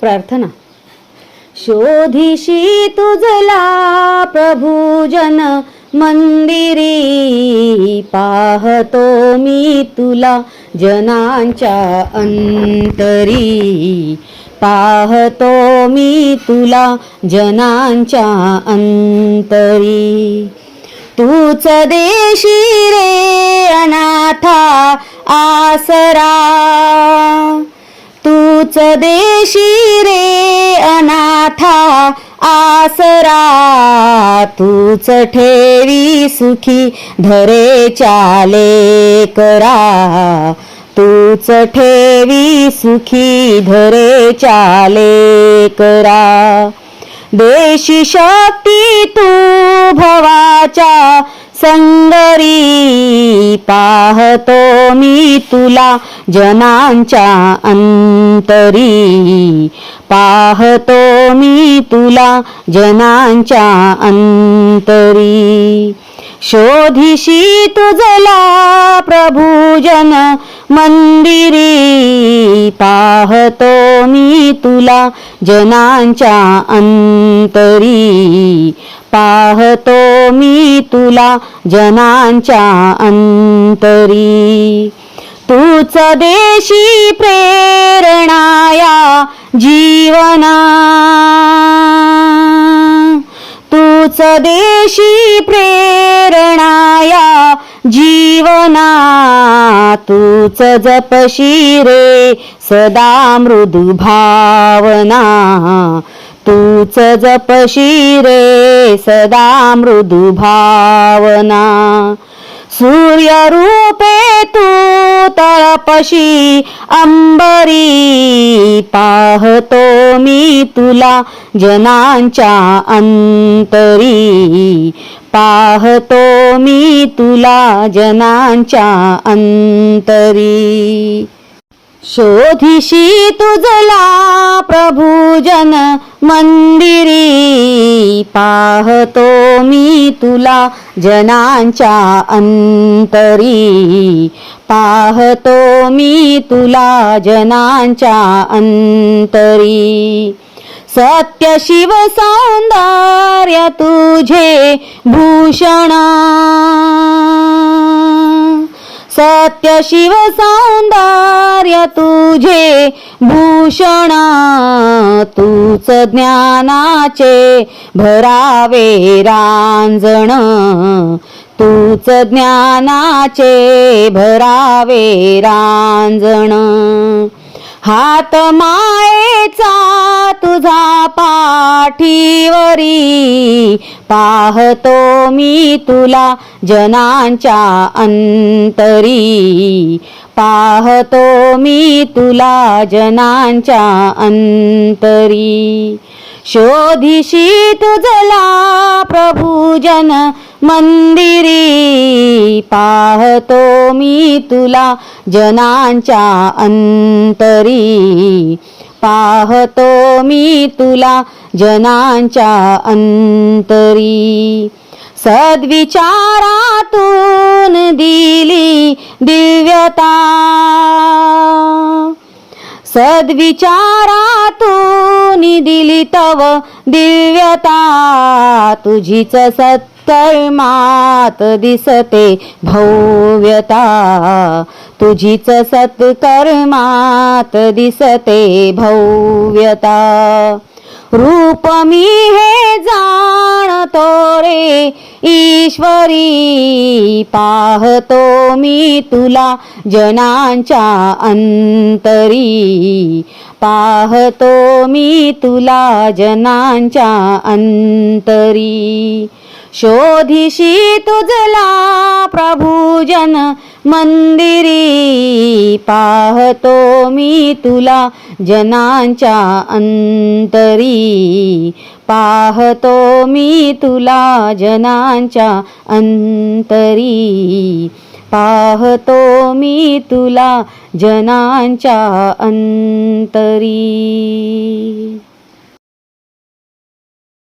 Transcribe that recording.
प्रार्थना. शोधिशी तुझला प्रभुजन मंदिरी पाहतो मी तुला जनांच्या अंतरी. पाहतो मी तुला जनांच्या अंतरी. तूच देशी रे अनाथा आसरा. तूच देशी रे अनाथा आसरा. तूच ठेवी सुखी धरे चाले करा. तूच ठेवी सुखी धरे चाले करा. देशी शक्ती तू भवाच्या संगरी पाहतो. मी तुला जनांच्या अंतरी पाहतो मी तुला जनांच्या अंतरी. शोधिशी तुझला प्रभुजन मंदिरी पाहतो मी तुला जनांच्या अंतरी. पाहतो मी तुला जनांच्या अंतरी. तूच देशी प्रेरणाया जीवना. तूच देशी प्रेरणाया जीवना. तूच जपशी रे सदा मृदु भावना तूच जपशी रे सदा मृदु भावना. सूर्य रूपे तू तळपशी अंबरी पाहतो मी तुला जनांच्या अंतरी. पाहतो मी तुला जनांच्या अंतरी. शोधिशी तुझला प्रभुजन मंदिरी. पाहतो मी तुला जनांच्या अंतरी. पाहतो मी तुला जनांच्या अंतरी. सत्य शिव सौंदर्य तुझे भूषण. सत्य शिव सौंदर्य तुझे भूषण तूच ज्ञानाचे भरावे रांजण. तूच ज्ञानाचे भरावे रांजण. हात मायेचा तुझा पाठीवरी पाहतो मी तुला जनांच्या अंतरी. पाहतो मी तुला जनांच्या अंतरी. शोधिशी तुझला प्रभुजन मंदिरी. पाहतो मी तुला जनांच्या अंतरी. पाहतो मी तुला जनांच्या अंतरी. सद्विचारातून दिली दिव्यता. सद्विचारातून दिली तव दिव्यता. तुझीच कर्मात दिसते भव्यता. तुझीच सत्कर्मात दिसते भव्यता. रूप मी हे जाणतो रे ईश्वरी पाहतो मी तुला जनांच्या अंतरी. पाहतो मी तुला जनांच्या अंतरी. शोधिशी तुझला प्रभुजन मंदिरी पाहतो मी तुला जनांच्या अंतरी. पाहतो मी तुला जनांच्या अंतरी. पाहतो मी तुला जनांच्या अंतरी.